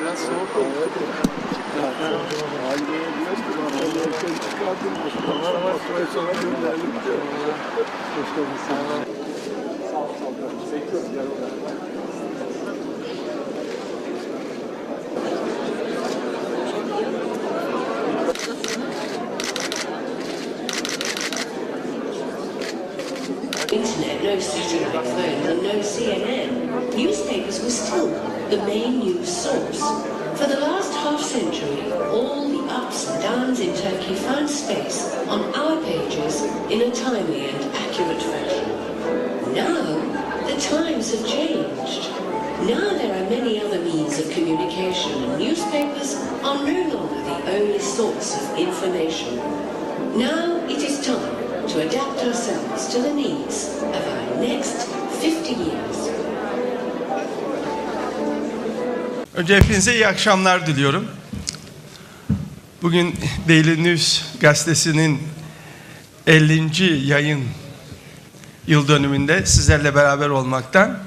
Biraz soğuk oldu. Halbuki diyoruz ki ben onu erken çıkardım. Ama sonra sonra gönderdim diyor. Hoş geldin. Sağ ol. Sağ ol. Bekliyorum. Gel oraya. No satellite phones, and no CNN. Newspapers were still the main news source. For the last half century, all the ups and downs in Turkey found space on our pages in a timely and accurate fashion. Now, the times have changed. Now there are many other means of communication, and newspapers are no longer the only source of information. Now it is time to adapt ourselves to the needs of our next 50 years. Önce hepinize iyi akşamlar diliyorum. Bugün Daily News gazetesinin 50. yayın yıl dönümünde sizlerle beraber olmaktan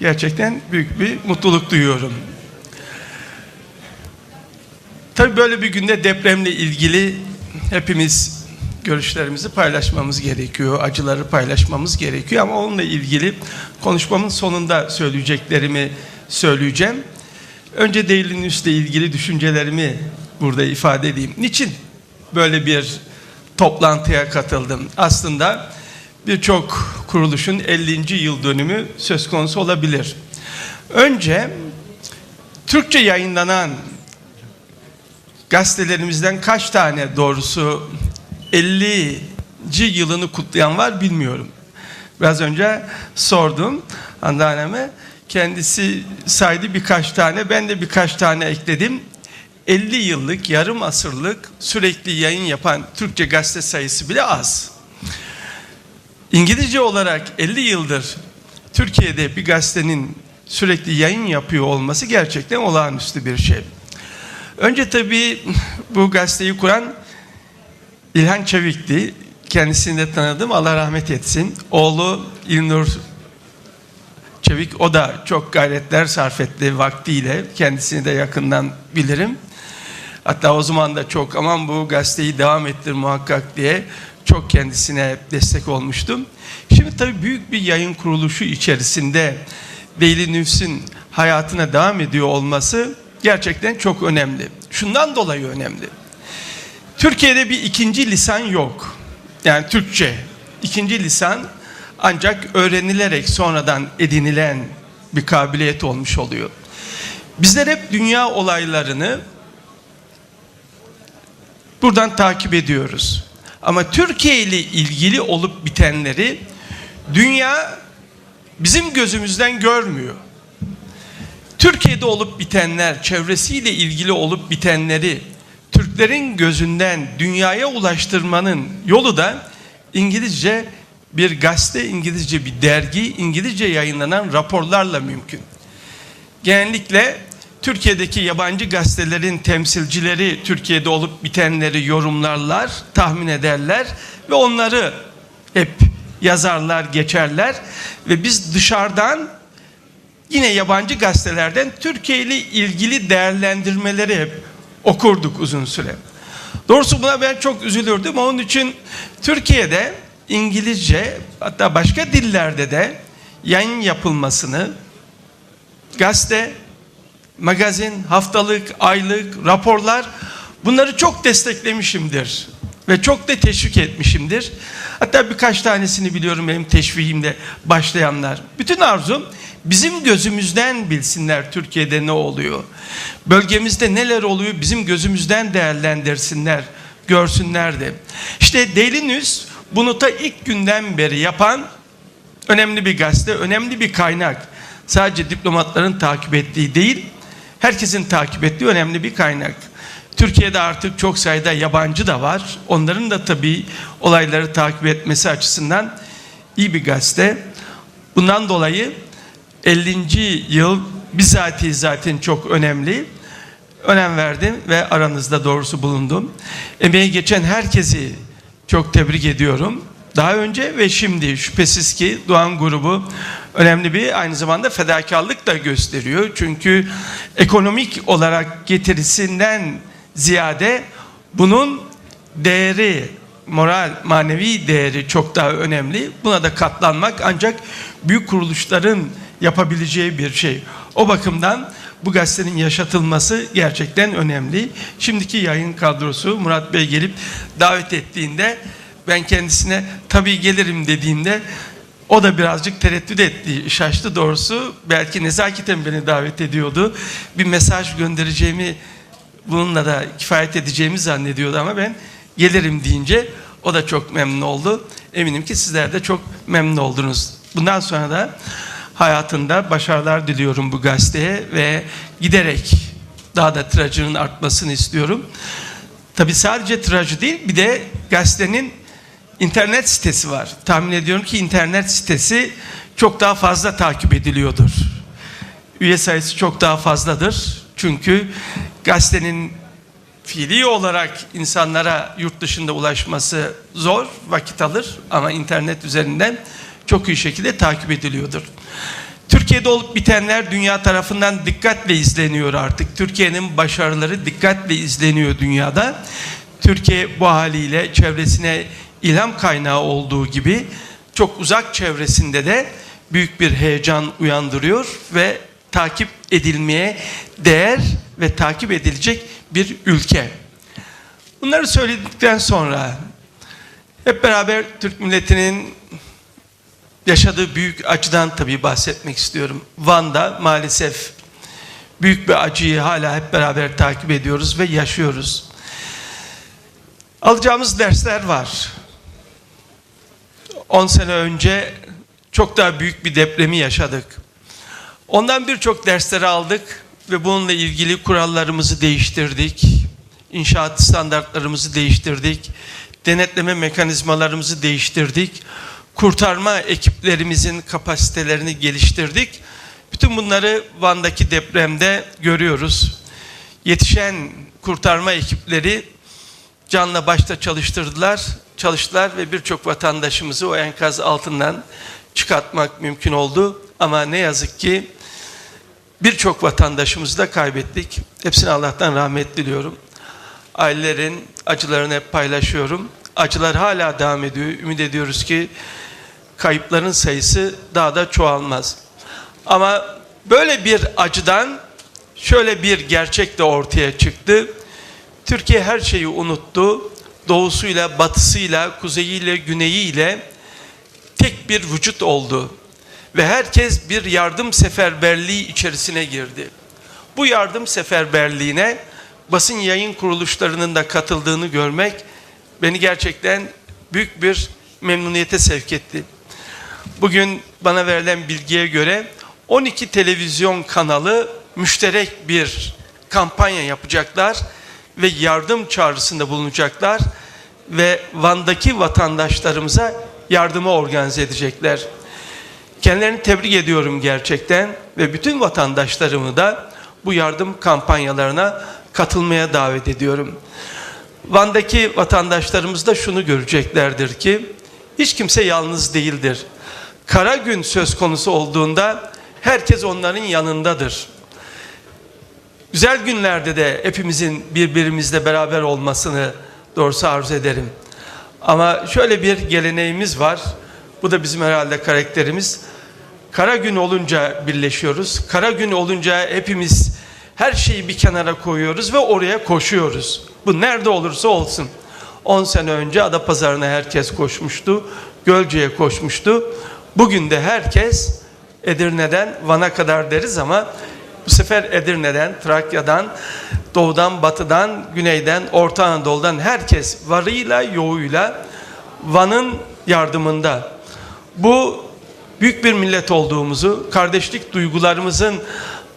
gerçekten büyük bir mutluluk duyuyorum. Tabii böyle bir günde depremle ilgili hepimiz görüşlerimizi paylaşmamız gerekiyor, acıları paylaşmamız gerekiyor ama onunla ilgili konuşmamın sonunda söyleyeceklerimi söyleyeceğim. Önce Daily News'le ilgili düşüncelerimi burada ifade edeyim. Niçin böyle bir toplantıya katıldım? Aslında birçok kuruluşun 50. yıl dönümü söz konusu olabilir. Önce Türkçe yayınlanan gazetelerimizden kaç tane doğrusu 50. yılını kutlayan var bilmiyorum. Biraz önce sordum anneanneme. Kendisi saydı birkaç tane. Ben de birkaç tane ekledim. 50 yıllık, yarım asırlık sürekli yayın yapan Türkçe gazete sayısı bile az. İngilizce olarak 50 yıldır Türkiye'de bir gazetenin sürekli yayın yapıyor olması gerçekten olağanüstü bir şey. Önce tabii bu gazeteyi kuran İlhan Çevik'ti. Kendisini de tanıdım. Allah rahmet etsin. Oğlu İlnur Çevik o da çok gayretler sarf etti vaktiyle. Kendisini de yakından bilirim. Hatta o zaman da çok aman bu gazeteyi devam ettir muhakkak diye çok kendisine destek olmuştum. Şimdi tabii büyük bir yayın kuruluşu içerisinde Daily News'ün hayatına devam ediyor olması gerçekten çok önemli. Şundan dolayı önemli. Türkiye'de bir ikinci lisan yok. Yani Türkçe ikinci lisan ancak öğrenilerek sonradan edinilen bir kabiliyet olmuş oluyor. Bizler hep dünya olaylarını buradan takip ediyoruz. Ama Türkiye ile ilgili olup bitenleri dünya bizim gözümüzden görmüyor. Türkiye'de olup bitenler, çevresiyle ilgili olup bitenleri Türklerin gözünden dünyaya ulaştırmanın yolu da İngilizce bir gazete, İngilizce bir dergi, İngilizce yayınlanan raporlarla mümkün. Genellikle Türkiye'deki yabancı gazetelerin temsilcileri Türkiye'de olup bitenleri yorumlarlar, tahmin ederler ve onları hep yazarlar, geçerler ve biz dışarıdan yine yabancı gazetelerden Türkiye ile ilgili değerlendirmeleri hep okurduk uzun süre. Doğrusu buna ben çok üzülürdüm. Onun için Türkiye'de İngilizce hatta başka dillerde de yayın yapılmasını gazete, magazin, haftalık, aylık, raporlar bunları çok desteklemişimdir ve çok da teşvik etmişimdir. Hatta birkaç tanesini biliyorum benim teşvikimde başlayanlar. Bütün arzum bizim gözümüzden bilsinler Türkiye'de ne oluyor. Bölgemizde neler oluyor bizim gözümüzden değerlendirsinler, görsünler de. İşte Daily News bunu ta ilk günden beri yapan önemli bir gazete, önemli bir kaynak. Sadece diplomatların takip ettiği değil, herkesin takip ettiği önemli bir kaynak. Türkiye'de artık çok sayıda yabancı da var. Onların da tabii olayları takip etmesi açısından iyi bir gazete. Bundan dolayı 50. yıl bizatihi zaten çok önemli. Önem verdim ve aranızda doğrusu bulundum. Emeği geçen herkesi çok tebrik ediyorum. Daha önce ve şimdi şüphesiz ki Doğan grubu önemli bir aynı zamanda fedakarlık da gösteriyor. Çünkü ekonomik olarak getirisinden ziyade bunun değeri, moral, manevi değeri çok daha önemli. Buna da katlanmak ancak büyük kuruluşların yapabileceği bir şey. O bakımdan bu gazetenin yaşatılması gerçekten önemli. Şimdiki yayın kadrosu Murat Bey gelip davet ettiğinde ben kendisine tabii gelirim dediğimde o da birazcık tereddüt etti, şaştı doğrusu. Belki nezaketen beni davet ediyordu. Bir mesaj göndereceğimi, bununla da kifayet edeceğimi zannediyordu ama ben gelirim deyince o da çok memnun oldu. Eminim ki sizler de çok memnun oldunuz. Bundan sonra da hayatında başarılar diliyorum bu gazeteye ve giderek daha da tirajının artmasını istiyorum. Tabi sadece tirajı değil bir de gazetenin internet sitesi var. Tahmin ediyorum ki internet sitesi çok daha fazla takip ediliyordur. Üye sayısı çok daha fazladır. Çünkü gazetenin fiili olarak insanlara yurt dışında ulaşması zor, vakit alır ama internet üzerinden çok iyi şekilde takip ediliyordur. Türkiye'de olup bitenler dünya tarafından dikkatle izleniyor artık. Türkiye'nin başarıları dikkatle izleniyor dünyada. Türkiye bu haliyle çevresine ilham kaynağı olduğu gibi çok uzak çevresinde de büyük bir heyecan uyandırıyor ve takip edilmeye değer ve takip edilecek bir ülke. Bunları söyledikten sonra hep beraber Türk milletinin yaşadığı büyük acıdan tabii bahsetmek istiyorum. Van'da maalesef büyük bir acıyı hala hep beraber takip ediyoruz ve yaşıyoruz. Alacağımız dersler var. 10 sene önce çok daha büyük bir depremi yaşadık. Ondan birçok dersleri aldık ve bununla ilgili kurallarımızı değiştirdik. İnşaat standartlarımızı değiştirdik. Denetleme mekanizmalarımızı değiştirdik. Kurtarma ekiplerimizin kapasitelerini geliştirdik. Bütün bunları Van'daki depremde görüyoruz. Yetişen kurtarma ekipleri canla başta çalıştırdılar, çalıştılar ve birçok vatandaşımızı o enkaz altından çıkartmak mümkün oldu. Ama ne yazık ki birçok vatandaşımızı da kaybettik. Hepsine Allah'tan rahmet diliyorum. Ailelerin acılarını hep paylaşıyorum. Acılar hala devam ediyor. Ümit ediyoruz ki kayıpların sayısı daha da çoğalmaz. Ama böyle bir acıdan şöyle bir gerçek de ortaya çıktı. Türkiye her şeyi unuttu. Doğusuyla, batısıyla, kuzeyiyle, güneyiyle tek bir vücut oldu. Ve herkes bir yardım seferberliği içerisine girdi. Bu yardım seferberliğine basın yayın kuruluşlarının da katıldığını görmek beni gerçekten büyük bir memnuniyete sevk etti. Bugün bana verilen bilgiye göre 12 televizyon kanalı müşterek bir kampanya yapacaklar ve yardım çağrısında bulunacaklar ve Van'daki vatandaşlarımıza yardımı organize edecekler. Kendilerini tebrik ediyorum gerçekten ve bütün vatandaşlarımı da bu yardım kampanyalarına katılmaya davet ediyorum. Van'daki vatandaşlarımız da şunu göreceklerdir ki hiç kimse yalnız değildir. Kara gün söz konusu olduğunda herkes onların yanındadır. Güzel günlerde de hepimizin birbirimizle beraber olmasını doğrusu arzu ederim. Ama şöyle bir geleneğimiz var. Bu da bizim herhalde karakterimiz. Kara gün olunca birleşiyoruz. Kara gün olunca hepimiz her şeyi bir kenara koyuyoruz ve oraya koşuyoruz. Bu nerede olursa olsun. 10 sene önce Adapazarı'na herkes koşmuştu. Gölce'ye koşmuştu. Bugün de herkes Edirne'den Van'a kadar deriz ama bu sefer Edirne'den, Trakya'dan, doğudan, batıdan, güneyden, Orta Anadolu'dan herkes varıyla, yoğuyla Van'ın yardımında. Bu büyük bir millet olduğumuzu, kardeşlik duygularımızın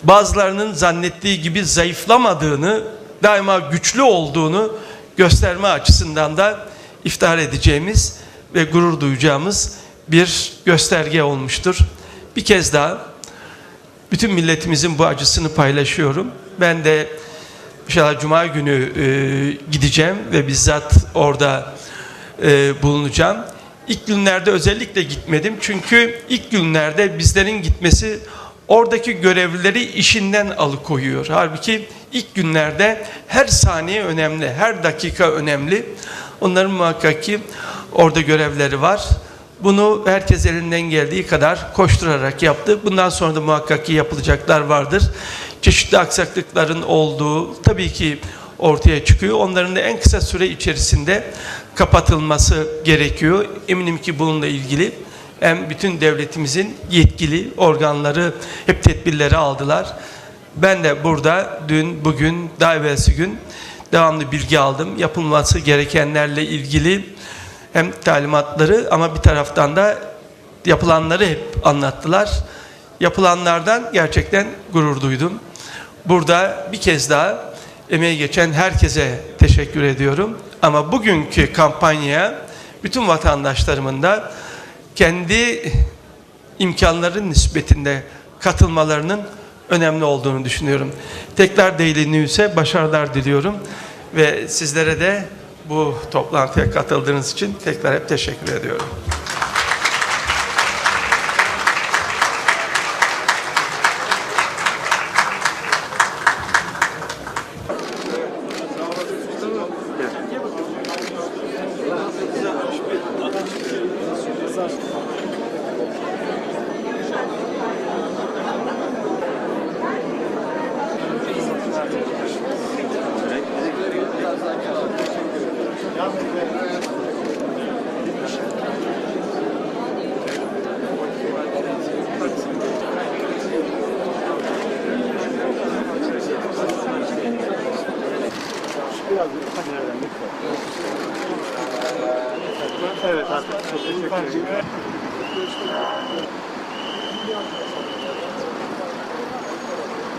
bazılarının zannettiği gibi zayıflamadığını, daima güçlü olduğunu gösterme açısından da iftihar edeceğimiz ve gurur duyacağımız bir gösterge olmuştur. Bir kez daha bütün milletimizin bu acısını paylaşıyorum. Ben de inşallah Cuma günü e, gideceğim ve bizzat orada e, bulunacağım. İlk günlerde özellikle gitmedim. Çünkü ilk günlerde bizlerin gitmesi oradaki görevlileri işinden alıkoyuyor. Halbuki ilk günlerde her saniye önemli, her dakika önemli. Onların muhakkak ki orada görevleri var. Bunu herkes elinden geldiği kadar koşturarak yaptı. Bundan sonra da muhakkak ki yapılacaklar vardır. Çeşitli aksaklıkların olduğu tabii ki ortaya çıkıyor. Onların da en kısa süre içerisinde kapatılması gerekiyor. Eminim ki bununla ilgili hem bütün devletimizin yetkili organları hep tedbirleri aldılar. Ben de burada dün, bugün, daha evvelsi gün devamlı bilgi aldım. Yapılması gerekenlerle ilgili hem talimatları ama bir taraftan da yapılanları hep anlattılar. Yapılanlardan gerçekten gurur duydum. Burada bir kez daha emeği geçen herkese teşekkür ediyorum. Ama bugünkü kampanyaya bütün vatandaşlarımın da kendi imkanların nispetinde katılmalarının önemli olduğunu düşünüyorum. Tekrar Daily News'e başarılar diliyorum ve sizlere de bu toplantıya katıldığınız için tekrar hep teşekkür ediyorum. 我给